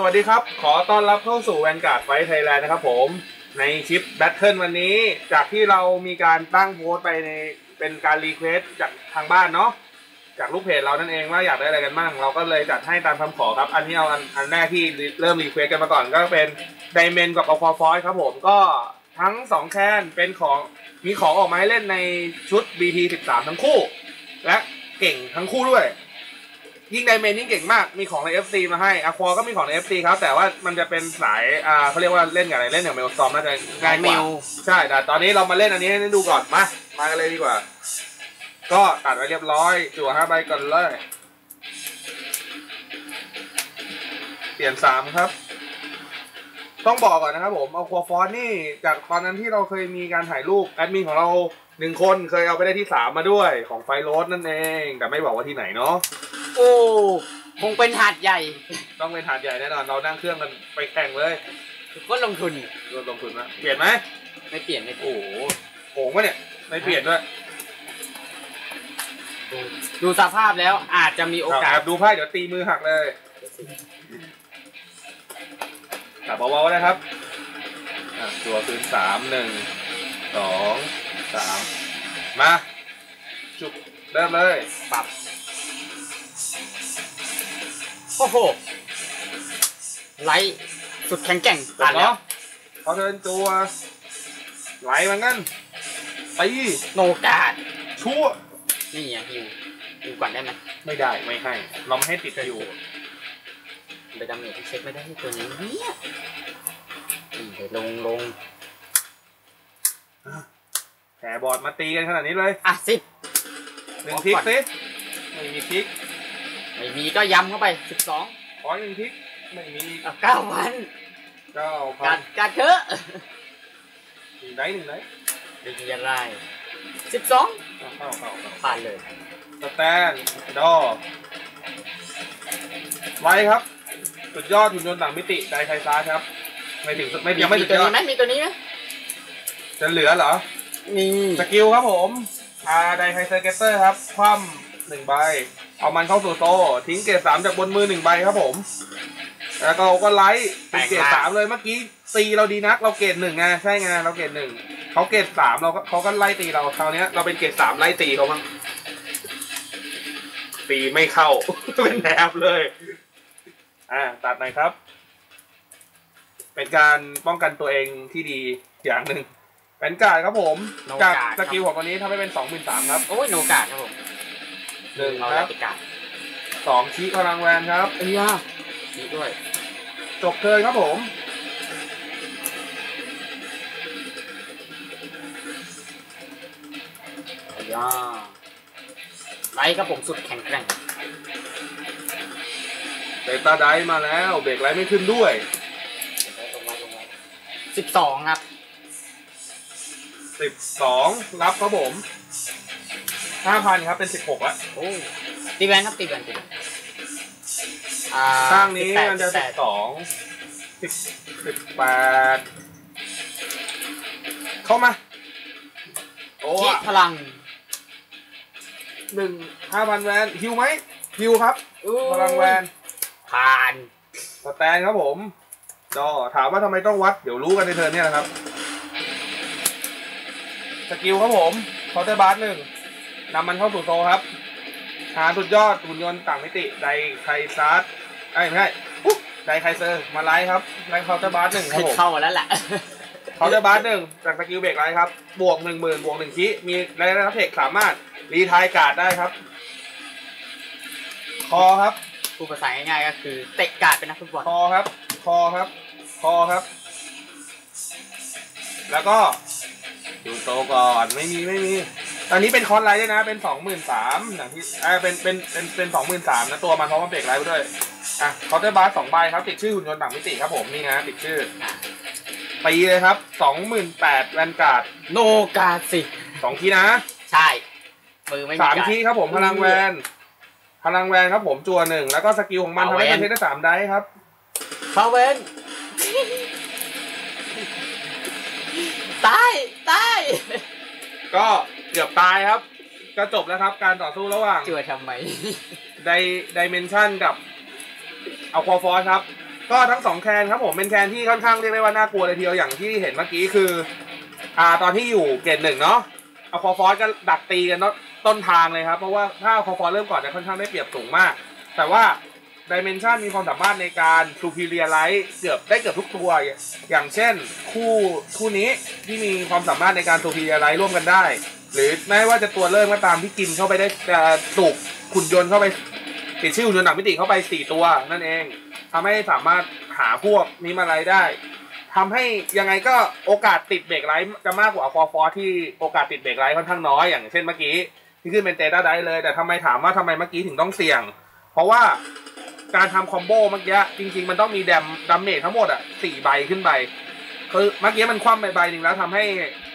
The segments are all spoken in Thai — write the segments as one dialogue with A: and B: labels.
A: สวัสดีครับ ขอต้อนรับเข้าสู่แวนการ์ดไฟไทยแลนด์นะครับผม ในคลิปแบทเทิลวันนี้ จากที่เรามีการตั้งโพสต์ไปในเป็นการรีเควสจากทางบ้านเนาะ จากลูกเพจเรานั่นเองว่าอยากได้อะไรกันบ้าง เราก็เลยจัดให้ตามคำขอครับ อันที่เอาอันอันแรกที่เริ่มรีเควสกันมาก่อนก็เป็นไดเมนกับอควาฟอยครับผม ก็ทั้งสองแคนเป็นของมีของออกมาให้เล่นในชุด BT 13 ทั้งคู่ และเก่งทั้งคู่ด้วย ยิ่งไดเมนยิ่งเก่งมาก มีของใน FC มาให้อะควาก็มีของใน FC ครับ แต่ว่ามันจะเป็นสายอ่าเขาเรียกว่าเล่นกับอะไรเล่นกับเมลซอมน่าจะง่ายก
B: เม
A: ว่า
B: ล
A: ใช่แต่ตอนนี้เรามาเล่นอันนี้ให้ดูก่อน มา มากันเลยดีกว่า ก็ตัดไว้เรียบร้อย จั่วห้าใบก่อนเลย เปลี่ยนสามครับ ต้องบอกก่อนนะครับผมเอาควาฟอนนี่จากตอนนั้นที่เราเคยมีการถ่ายรูปแอดมินของเราหนึ่งคนเคยเอาไปได้ที่สามมาด้วยของไฟโรสนั่นเอง แต่ไม่บอกว่าที่ไหนเนาะ
B: โอ้คงเป็นถาดใหญ่
A: ต้องเป็นถาดใหญ่แน่นอน เรานั่งเครื่องกันไปแข่งเลย
B: ก็ลงทุน
A: รวมลงทุนนะเปลี่ยนไหม
B: ไม่เปลี่ยนไม่เปลี่ยน
A: โอ้โหโหงวะเนี่ย ไม่เปลี่ยนด้วย
B: ดูสภาพแล้วอาจจะมีโอกา
A: แอ
B: ส
A: บดูไพ่เดี๋ยวตีมือหักเลยจับเบาๆนะครับอะตัวคืนสามหนึ่งสองสามมา จุบเริ่มเลย
B: ปรับ โอ้โหไลท์สุดแข็งแกร่ง
A: ตั
B: ตั
A: ด
B: ดแล้ว
A: เนาะเขาเทินตัวไหลเหมือนกันตี
B: โนกาด
A: ชั่ว
B: นี่อะฮิวฮิวก่อนได้ไหม
A: ไม่ได้ไม่ให้เราไม่ให้ติดอยู่
B: ไปดาเมจที่เช็คไม่ได้ที่ตัวนี้เนี่ยนี่เดี๋ยวลงลง
A: แผลบอดมาตีกันขนาดนี้เลย
B: อะสิบ
A: หนึ่งทิกสิไม่มีทิก
B: ไม่มีก็ย้ำเข้าไปสิบสอง
A: ขอหนึ่งทิกไม่มี
B: อะเก้าพัน
A: เก้าพั
B: กานดกาดเถอะ
A: หนึ่งไหนหนึ่งไหน
B: เป็นยังไงสิบสอง
A: เข้าเข้าเข้าเข้า
B: ผ่านเลย
A: สแตนดอไว้ครับ สุดยอดหุ่นยนต์ต่างมิติไดไทซาร์ครับ ไม่ถึงไม่ยังไม่ถึง
B: ตัว
A: ยอ
B: นี้
A: ด
B: ไหมมีตัวนี้ไหม
A: จะเหลือเหรอ
B: นี่
A: สกิลครับผมอาไดไทเซอร์เกเตอร์ครับ คว่ำ หนึ่งใบ เอามันเข้าสู่โตทิ้งเกรดสามจากบนมือหนึ่งใบครับผม แล้วก็ก็ไลท์เป็นเกรดสามเลยเมื่อกี้ตีเราดีนักเราเกรดหนึ่งไงใช่ไงเราเกรดหนึ่งเขาเกรดสามเราก็เขาก็ไล่ตีเราคราวเนี้ยเราเป็นเกรดสามไล่ตีเขาบ้างตีไม่เข้า เป็นแนบเลย อ่าตัดหน่อยครับ เป็นการป้องกันตัวเองที่ดีอย่างหนึ่งเป็นการดครับผมจากสกิลของตัวนี้ทำให้เป็นสองหมื่นสามครับ
B: โอ้ยโนกาดครับผม
A: หนึ่ง
B: เอา
A: ค
B: แล้
A: รั
B: ว
A: บ
B: ไปกาด
A: สองชี้พลังแวนครับ
B: เอ้ยอะนี่ด้วย
A: จบเทิร์นครับผม
B: เอ้ยอะไลท์ครับผมสุดแข็งแกร่ง
A: เบต้าไดมาแล้วเบรกไลท์ไม่ขึ้นด้วย
B: สิบสองครับ
A: สิบสองรับครับผม ห้าพันครับเป็นสิบหกละ
B: โอ้ตีแวนครับตีแวนตีแวนอ่า
A: ข้างนี้
B: 18
A: มันจะ
B: แป
A: สิบ
B: ด
A: สองสิบสิบแปดเข้ามา โอ้
B: ที่พลัง
A: หนึ่งห้าพันแวนฮิวไหมฮิวครับ
B: อู้
A: พลังแวน
B: ผ่าน
A: สแตนครับผมดอถามว่าทำไมต้องวัด เดี๋ยวรู้กันในเทอร์นเนี่ยนะครับ สกิลครับผมเคาน์เตอร์บาร์หนึ่ง นำมันเข้าสู่โซลครับหาสุดยอดหุ่นยนต์ต่างมิติไดไคซาร์ดไอ้ยไม่ใช่อุ๊ยไดไคเซอร์มาไลท์ครับไลท์เคาน์เตอร์บาร์หนึ่งครับผม
B: เข้ามาแล้วแหละ
A: เคาน์เตอร์บาร์หนึ่งจากสกิลเบรกไลท์ครับ บวกหนึ่งหมื่นบวกหนึ่งคิมีไลท์รับเทคสามารถรีไทายการ์ดได้ครับ คอครับ
B: พูดภาษาง่ายๆก็คือ เตะกาดเป็นนักฟุตบอล
A: คอครับ คอครับ คอครับ แล้วก็ดูโตก่อนไม่มีไม่มีต อนนี้เป็นคอร์สไลท์ด้วยนะ เป็นสองหมื่นสามอย่างที่เอ่าเป็นเป็นเป็นเป็นสองหมื่นสามนะตัวมันเพราะมันเบรกไลท์ไปด้วยอะคอร์เตอร์บาร์สองใบครับ ติดชื่อหุ่นยนต์ต่างมิติครับผมนี่นะติดชื่อตีเลยครับสองหมื่นแปดแวนการ์ด
B: โนกาดสิ
A: สองทีนะ
B: ใช่มือไม่มี
A: สาม
B: กาด
A: ทีครับผมพลังแวนพลังแวนครับผมจัวหนึ่งแล้วก็สกิลของมันทำให้มันเทคได้สามได้ครับ
B: พาเวนตายตาย
A: ก็เกือบตายครับ ก็จบแล้วครับ การต่อสู้ระหว่าง
B: จั่วทำไม
A: ไดดิเมนชันกับเอาควอฟอร์ครับ ก็ทั้งสองแคนครับผมเป็นแคนที่ค่อนข้างเรียกได้ว่าน่ากลัวเลยทีเดียวอย่างที่เห็นเมื่อกี้คือ อ่าตอนที่อยู่เกรดหนึ่งเนาะเอาคอฟอสก็ดักตีกันต้นทางเลยครับ เพราะว่าถ้าเอาคอฟอสเริ่มก่อนจะค่อนข้างได้เปรียบสูงมาก แต่ว่าดิเมนชันมีความสามารถในการซูพิเรียไลท์เกือบได้เกือบทุกตัว อย่างเช่นคู่คู่นี้ที่มีความสามารถในการซูพิเรียไลท์ร่วมกันได้ หรือไม่ว่าจะตัวเริ่มก็ตามที่กินเข้าไปได้จะสูกขุนยนต์เข้าไปติดชื่อขุนยนต์หนักมิติเข้าไปสี่ตัวนั่นเองทำให้สามารถหาพวกนี้มาไลท์ได้ทำให้ยังไงก็โอกาสติดเบรกไลท์จะมากกว่าคอฟอที่โอกาสติดเบรกไลท์ค่อนข้างน้อยอย่างเช่นเมื่อกี้ที่ขึ้นเป็นเตต้าได้เลย แต่ทำไมถามว่าทำไมเมื่อกี้ถึงต้องเสี่ยง เพราะว่าการทำคอมโบเมื่อกี้จริง ๆ มันต้องมีแดมดัมเมจทั้งหมดอะสี่ใบขึ้นไป คือเมื่อกี้มันคว่ำไปใบหนึ่งแล้วทำให้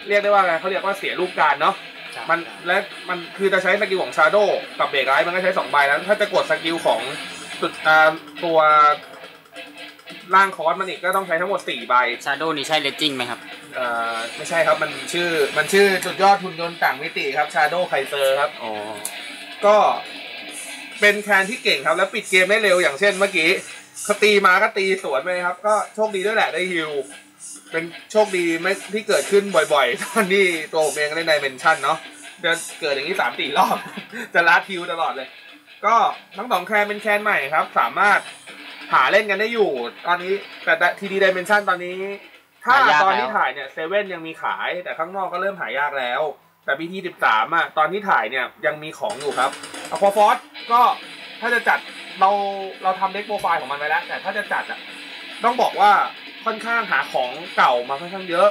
A: เรียกได้ว่าอะไรเขาเรียกว่าเสียลูกการเนาะมันและมันคือจะใช้สกิลของชาโดกับเบรกไลท์มันก็ใช้สองใบแล้ว ถ้าจะกดสกิลของสุดอ่าตัวร่างคอร์สมันอีกก็ต้องใช้ทั้งหมดสี่ใบ
B: ชาโดนี่ใช่เลจิงไหมครับ
A: เอ่อไม่ใช่ครับมันชื่อมันชื่อจุดยอดทุนยนต์ต่างมิติครับชาโดไคเซอร์ครับ
B: อ๋อ
A: ก็เป็นแคนที่เก่งครับ แล้วปิดเกมได้เร็วอย่างเช่นเมื่อกี้เขาตีมาก็ตีสวนไปครับ ก็โชคดีด้วยแหละได้ฮิว เป็นโชคดีไม่ที่เกิดขึ้นบ่อยๆ ตอนที่ตัวผมเองเล่นในเมนชั่นเนาะจะเกิดอย่างนี้สามสี่รอบ จะลัดฮิวตลอดเลย ก็ทั้งสองแคนเป็นแคนใหม่ครับ สามารถหาเล่นกันได้อยู่ ตอนนี้แต่ทีดีดิเมนชันตอนนี้ ถ้า
B: หายาก
A: ตอนที่
B: แล้ว
A: ถ่ายเนี่ยเซเว่นยังมีขาย แต่ข้างนอกก็เริ่มหายากแล้ว แต่พีทีสิบสามอะตอนที่ถ่ายเนี่ยยังมีของอยู่ครับอควาฟอสก็ถ้าจะจัดเราเราทำเด็กโปรไฟล์ของมันไว้แล้ว แต่ถ้าจะจัดอะต้องบอกว่า ค่อนข้างหาของเก่ามาค่อนข้างเยอะ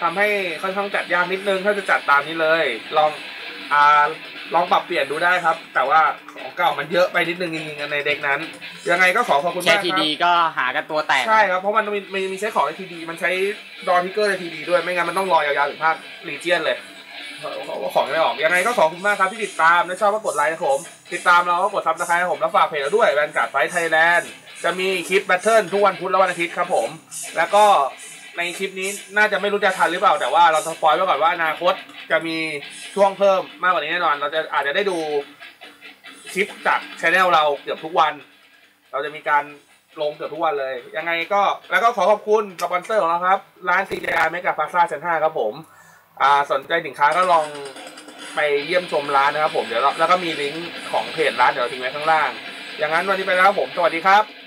A: ทำให้ค่อนข้างจัดยากนิดนึงถ้าจะจัดตามนี้เลย ลองอ่าลองปรับเปลี่ยนดูได้ครับ แต่ว่าของเก่ามันเยอะไปนิดนึงจริงๆในเด็กนั้น ยังไงก็ขอขอบคุณ
B: แค่
A: มาก
B: ที
A: ครับ
B: ดีก็หากันตัวแตก
A: ใช่ครับเพราะมันมีมีมีใช้ของในทีดีมันใช้ดอทิกเกอร์ในทีดีด้วยไม่งั้นมันต้องรอยาวๆถึงภาคลีเจียนเลยเพราะว่าของยังไม่ออกยังไงก็ขอบคุณมากครับที่ติดตามและชอบก็กดไลค์นะผม ติดตามเราก็กดซับสไครต์ผมแล้วฝากเพจเราด้วยแวนการ์ดไฟไทยแลนด์ จะมีคลิปแบทเทิลทุกวันพุธและวันอาทิตย์ครับผม แล้วก็ในคลิปนี้น่าจะไม่รู้จะทันหรือเปล่า แต่ว่าเราสปอยไว้ก่อนว่าอนาคตจะมีช่วงเพิ่มมากกว่านี้แน่นอน เราจะอาจจะได้ดูคลิปจากช anel เราเกือบทุกวัน เราจะมีการลงเกือบทุกวันเลย ยังไงก็แล้วก็ขอขอบคุณสปอนเซอร์ของเราครับ ร้าน CJR เมกาพาซ่าชั้น5ครับผมอ่าสนใจสินค้าก็ลองไปเยี่ยมชมร้านนะครับผมเดี๋ยวเราแล้วก็มีลิงก์ของเพจร้านเดี๋ยวเราทิ้งไว้ข้างล่าง อย่างนั้นวันนี้ไปแล้วครับผม สวัสดีครับ